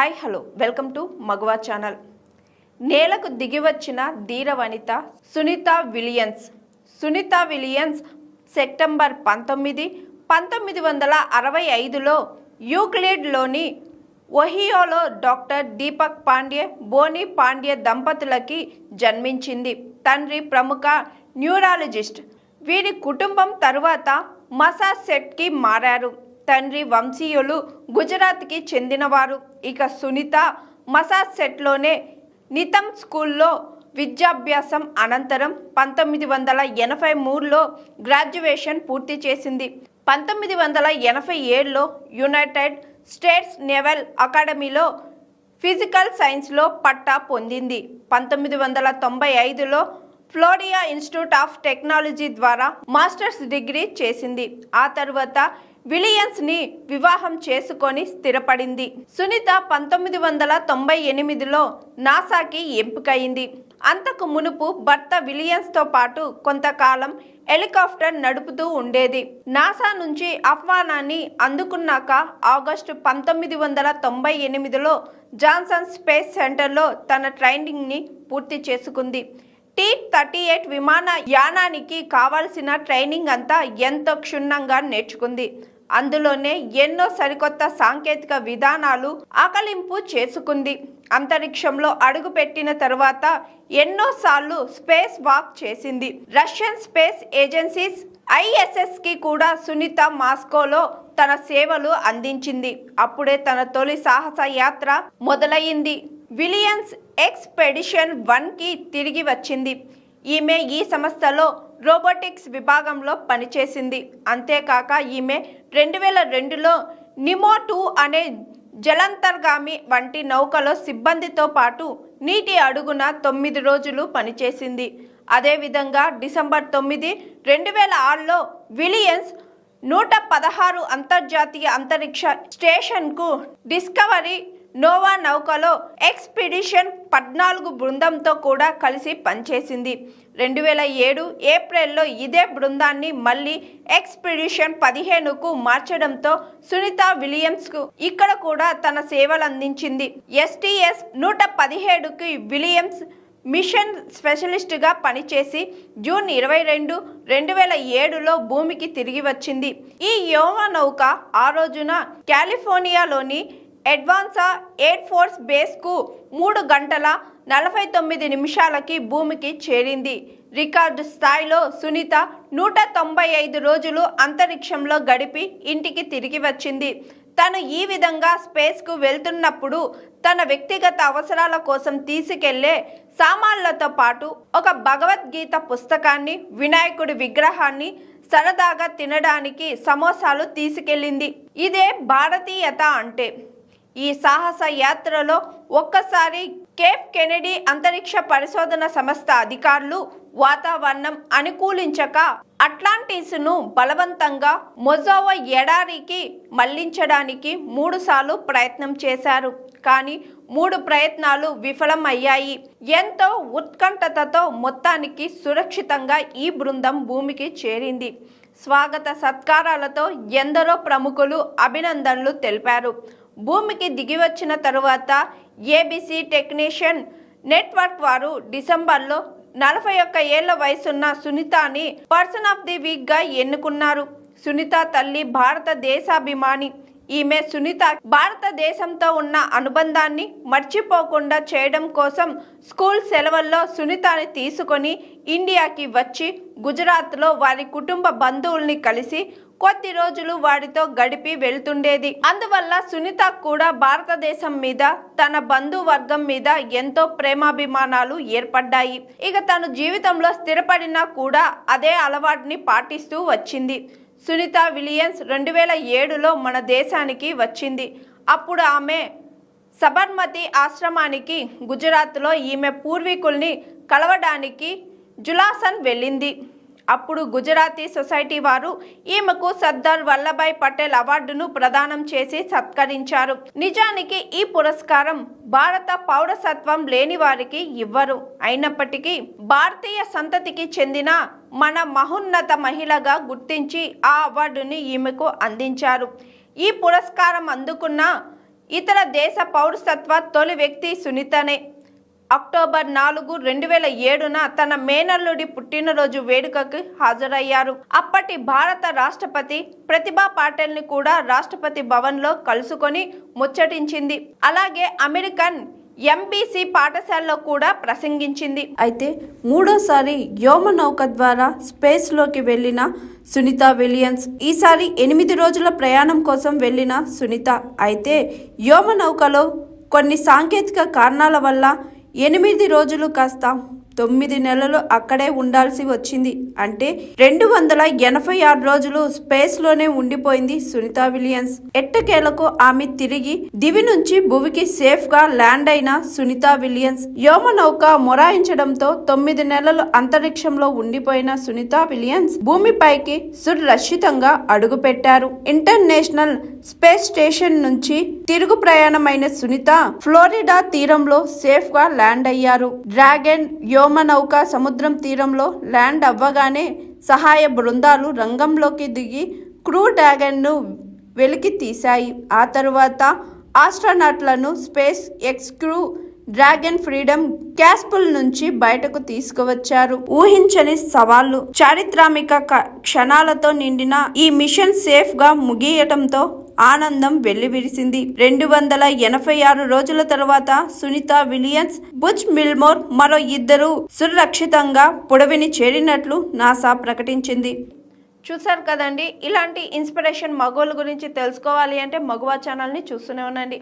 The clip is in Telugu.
Hi hello. వెల్కమ్ టు మగవా ఛానల్. నేలకు దిగివచ్చిన ధీర వనిత Sunita Williams Sunita Williams September పంతొమ్మిది పంతొమ్మిది వందల అరవై ఐదులో యూక్లిడ్లోని ఒహియోలో డాక్టర్ దీపక్ పాండ్యే బోని పాండ్యే దంపతులకి జన్మించింది. తండ్రి ప్రముఖ న్యూరాలజిస్ట్. వీరి కుటుంబం తరువాత మసాసెట్కి మారారు. తండ్రి వంశీయులు గుజరాత్కి చెందినవారు. ఇక సునీత మసాసెట్లోనే నితమ్ స్కూల్లో విద్యాభ్యాసం అనంతరం పంతొమ్మిది వందల ఎనభై మూడులో గ్రాడ్యుయేషన్ పూర్తి చేసింది. పంతొమ్మిది వందల ఎనభై ఏడులో యునైటెడ్ స్టేట్స్ నేవల్ అకాడమీలో ఫిజికల్ సైన్స్లో పట్టా పొందింది. పంతొమ్మిది వందల తొంభై ఐదులో ఫ్లోరియా ఇన్స్టిట్యూట్ ఆఫ్ టెక్నాలజీ ద్వారా మాస్టర్స్ డిగ్రీ చేసింది. ఆ తర్వాత విలియన్స్ని వివాహం చేసుకొని స్థిరపడింది. సునీత పంతొమ్మిది వందల తొంభై ఎనిమిదిలో నాసాకి ఎంపికయింది అంతకు మునుపు భర్త విలియన్స్తో పాటు కొంతకాలం హెలికాప్టర్ నడుపుతూ ఉండేది. నాసా నుంచి ఆహ్వానాన్ని అందుకున్నాక ఆగస్టు పంతొమ్మిది వందల తొంభై ఎనిమిదిలో జాన్సన్ స్పేస్ సెంటర్లో తన ట్రైనింగ్ని పూర్తి చేసుకుంది. టీ థర్టీ ఎయిట్ విమాన యానానికి కావాల్సిన ట్రైనింగ్ అంతా ఎంతో క్షుణ్ణంగా నేర్చుకుంది. అందులోనే ఎన్నో సరికొత్త సాంకేతిక విధానాలు ఆకలింపు చేసుకుంది. అంతరిక్షంలో అడుగుపెట్టిన తరువాత ఎన్నోసార్లు స్పేస్ వాక్ చేసింది. రష్యన్ స్పేస్ ఏజెన్సీస్ ఐఎస్ఎస్కి కూడా సునీత మాస్కోలో తన సేవలు అందించింది. అప్పుడే తన తొలి సాహస యాత్ర మొదలయ్యింది. విలియన్స్ ఎక్స్పెడిషన్ వన్కి తిరిగి వచ్చింది. ఈమె ఈ సంస్థలో రోబోటిక్స్ విభాగంలో పనిచేసింది. అంతేకాక ఈమె రెండు వేల రెండులో నిమో టూ అనే జలంతర్గామి వంటి నౌకలో సిబ్బందితో పాటు నీటి అడుగున తొమ్మిది రోజులు పనిచేసింది. అదేవిధంగా డిసెంబర్ తొమ్మిది రెండు వేల ఆరులో విలియన్స్ నూట పదహారు అంతర్జాతీయ అంతరిక్ష స్టేషన్కు డిస్కవరీ నోవా నౌకలో ఎక్స్పిడిషన్ పద్నాలుగు బృందంతో కూడా కలిసి పనిచేసింది. రెండు వేల ఏడు ఏప్రిల్లో ఇదే బృందాన్ని మళ్ళీ ఎక్స్పిడిషన్ పదిహేనుకు మార్చడంతో సునీత విలియమ్స్కు ఇక్కడ కూడా తన సేవలు అందించింది ఎస్టీఎస్ నూట పదిహేడుకి విలియమ్స్ మిషన్ స్పెషలిస్ట్గా పనిచేసి జూన్ ఇరవై రెండు రెండు వేల ఏడులో భూమికి తిరిగి వచ్చింది. ఈ యోమ నౌక ఆ రోజున కాలిఫోర్నియాలోని అడ్వాన్సా ఎయిర్ ఫోర్స్ బేస్కు మూడు గంటల నలభై తొమ్మిది నిమిషాలకి భూమికి చేరింది. రికార్డు స్థాయిలో సునీత నూట తొంభై ఐదు రోజులు అంతరిక్షంలో గడిపి ఇంటికి తిరిగి వచ్చింది. తను ఈ విధంగా స్పేస్కు వెళ్తున్నప్పుడు తన వ్యక్తిగత అవసరాల కోసం తీసుకెళ్ళే సామాన్లతో పాటు ఒక భగవద్గీత పుస్తకాన్ని వినాయకుడి విగ్రహాన్ని సరదాగా తినడానికి సమోసాలు తీసుకెళ్ళింది. ఇదే భారతీయత అంటే. ఈ సాహస యాత్రలో ఒక్కసారి కేప్ కెనడీ అంతరిక్ష పరిశోధన సంస్థ అధికారులు వాతావరణం అనుకూలించక అట్లాంటిస్ను బలవంతంగా మొజోవా ఎడారికి మళ్ళించడానికి మూడుసార్లు ప్రయత్నం చేశారు. కానీ మూడు ప్రయత్నాలు విఫలం అయ్యాయి ఎంతో ఉత్కంఠతతో మొత్తానికి సురక్షితంగా ఈ బృందం భూమికి చేరింది. స్వాగత సత్కారాలతో ఎందరో ప్రముఖులు అభినందనలు తెలిపారు. భూమికి దిగివచ్చిన తరువాత ఏబిసి టెక్నీషియన్ నెట్వర్క్ వారు డిసెంబర్లో నలభై ఒక్క ఏళ్ళ వయసున్న సునీతని పర్సన్ ఆఫ్ ది వీక్గా ఎన్నుకున్నారు. సునీత తల్లి భారతదేశాభిమాని. ఈమె సునీత భారతదేశంతో ఉన్న అనుబంధాన్ని మర్చిపోకుండా చేయడం కోసం స్కూల్ సెలవుల్లో సునీతని తీసుకొని ఇండియాకి వచ్చి గుజరాత్లో వారి కుటుంబ బంధువుల్ని కలిసి కొద్ది రోజులు వారితో గడిపి వెళ్తుండేది. అందువల్ల సునీత కూడా భారతదేశం మీద తన బంధువర్గం మీద ఎంతో ప్రేమాభిమానాలు ఏర్పడ్డాయి. ఇక తను జీవితంలో స్థిరపడినా కూడా అదే అలవాటుని పాటిస్తూ వచ్చింది. సునీత విలియన్స్ రెండు వేల ఏడులో మన దేశానికి వచ్చింది. అప్పుడు ఆమె సబర్మతి ఆశ్రమానికి గుజరాత్లో ఈమె పూర్వీకుల్ని కలవడానికి జులాసన్ వెళ్ళింది. అప్పుడు గుజరాతీ సొసైటీ వారు ఈమెకు సర్దార్ వల్లభాయ్ పటేల్ అవార్డును ప్రదానం చేసి సత్కరించారు. నిజానికి ఈ పురస్కారం భారత పౌరసత్వం లేని వారికి ఇవ్వరు. అయినప్పటికీ భారతీయ సంతతికి చెందిన మన మహోన్నత మహిళగా గుర్తించి ఆ అవార్డుని ఈమెకు అందించారు. ఈ పురస్కారం అందుకున్న ఇతర దేశ పౌరసత్వ తొలి వ్యక్తి సునీతనే. అక్టోబర్ నాలుగు రెండు వేల ఏడున తన మేనల్లుడి పుట్టినరోజు వేడుకకు హాజరయ్యారు. అప్పటి భారత రాష్ట్రపతి ప్రతిభా పాటిల్ని కూడా రాష్ట్రపతి భవన్లో కలుసుకొని ముచ్చటించింది. అలాగే అమెరికన్ ఎంబీసీ పాఠశాలలో కూడా ప్రసంగించింది. అయితే మూడోసారి వ్యోమనౌక ద్వారా స్పేస్లోకి వెళ్ళిన సునీత విలియన్స్ ఈసారి ఎనిమిది రోజుల ప్రయాణం కోసం వెళ్ళిన సునీత. అయితే వ్యోమనౌకలో కొన్ని సాంకేతిక కారణాల వల్ల ఎనిమిది రోజులు కాస్త తొమ్మిది నెలలు అక్కడే ఉండాల్సి వచ్చింది. అంటే రెండు వందల ఎనభై ఆరు రోజులు స్పేస్లోనే ఉండిపోయింది సునీత విలియన్స్ ఎట్టకేలకు ఆమె తిరిగి దివి నుంచి భూమికి సేఫ్గా ల్యాండ్ అయిన సునీత విలియన్స్ వ్యోమనౌక మొరాయించడంతో తొమ్మిది నెలలు అంతరిక్షంలో ఉండిపోయిన సునీత విలియన్స్ భూమిపైకి సురక్షితంగా అడుగుపెట్టారు. ఇంటర్నేషనల్ స్పేస్ స్టేషన్ నుంచి తిరుగు ప్రయాణమైన సునీత ఫ్లోరిడా తీరంలో సేఫ్గా ల్యాండ్ అయ్యారు. డ్రాగన్ వ్యోమనౌక సముద్రం తీరంలో ల్యాండ్ అవ్వగానే సహాయ బృందాలు రంగంలోకి దిగి క్రూ డ్రాగన్ను వెలికి తీశాయి. ఆ తరువాత ఆస్ట్రోనాట్లను SpaceX crew Dragon Freedom capsule నుంచి బయటకు తీసుకువచ్చారు. ఊహించని సవాళ్ళు. చారిత్రామిక క- క్షణాలతో నిండిన ఈ మిషన్ సేఫ్గా ముగియటంతో ఆనందం వెల్లివిరిసింది. రెండు వందల ఎనభై ఆరు రోజుల తర్వాత సునీత విలియన్స్ బుచ్ మిల్మోర్ మరో ఇద్దరు సురక్షితంగా పొడవిని చేరినట్లు నాసా ప్రకటించింది. చూసారు కదండి ఇలాంటి ఇన్స్పిరేషన్ మగోళ్ళ గురించి తెలుసుకోవాలి అంటే మగువా ఛానల్ని చూస్తూనే ఉండండి.